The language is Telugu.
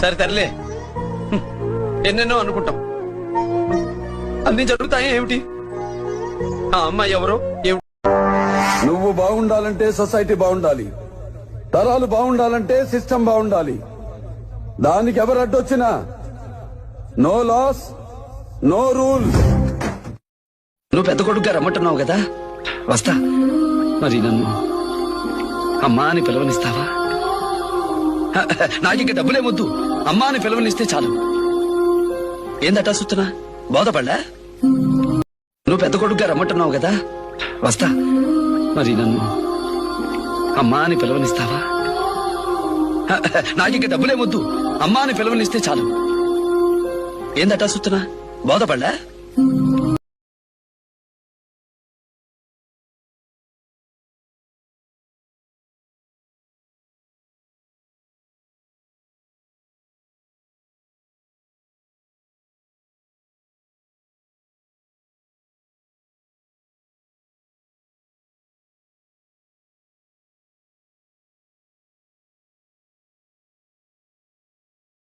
సరే తరలే హ్మ్. ఎన్నెన్నో అనుకుంటాం. అన్ని జరుగుతాయి ఏమిటి? ఆ అమ్మాయి ఎవరో? ఏమిటి? నువ్వు బాగుండాలంటే సొసైటీ బాగుండాలి. తరాలు బాగుండాలంటే సిస్టమ్ బాగుండాలి. దానికి ఎవరు అడ్డొచ్చినా నో లాస్ నో రూల్స్ నువ్వు పెద్ద కొడుకుగా రమ్మంటున్నావు కదా? వస్తా. మరి నన్ను అమ్మా అని పిలవనిస్తావా? ఇంక డబ్బులేమొద్దు అమ్మా అని పిలవనిస్తే చాలు. ఏందట సుత్తనా? బోధపడ్డా నువ్వు పెద్ద కొడుకుగా రమ్మంటున్నావు కదా? వస్తా. మరి నన్ను అమ్మా అని పిలవనిస్తావా? హ, నాకు ఇంక డబ్బులేమొద్దు అమ్మా అని పిలవనిస్తే చాలు. ఏందట సుత్తనా? బోధపడ్డా